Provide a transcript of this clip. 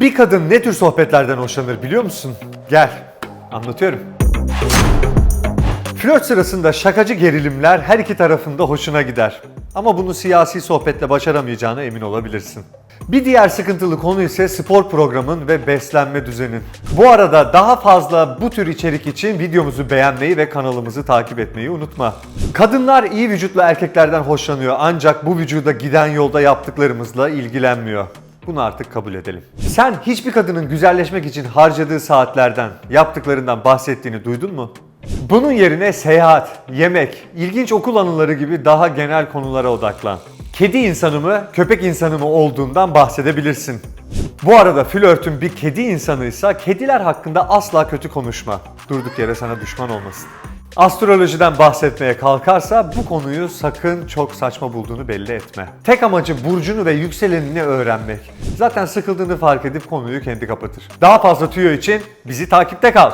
Bir kadın ne tür sohbetlerden hoşlanır biliyor musun? Gel, anlatıyorum. Flört sırasında şakacı gerilimler her iki tarafında hoşuna gider. Ama bunu siyasi sohbetle başaramayacağına emin olabilirsin. Bir diğer sıkıntılı konu ise spor programın ve beslenme düzenin. Bu arada daha fazla bu tür içerik için videomuzu beğenmeyi ve kanalımızı takip etmeyi unutma. Kadınlar iyi vücutlu erkeklerden hoşlanıyor ancak bu vücuda giden yolda yaptıklarımızla ilgilenmiyor. Bunu artık kabul edelim. Sen hiçbir kadının güzelleşmek için harcadığı saatlerden, yaptıklarından bahsettiğini duydun mu? Bunun yerine seyahat, yemek, ilginç okul anıları gibi daha genel konulara odaklan. Kedi insanı mı, köpek insanı mı olduğundan bahsedebilirsin. Bu arada flörtün bir kedi insanıysa kediler hakkında asla kötü konuşma. Durduk yere sana düşman olmasın. Astrolojiden bahsetmeye kalkarsa bu konuyu sakın çok saçma bulduğunu belli etme. Tek amacı burcunu ve yükselenini öğrenmek. Zaten sıkıldığını fark edip konuyu kendi kapatır. Daha fazla tüyo için bizi takipte kal.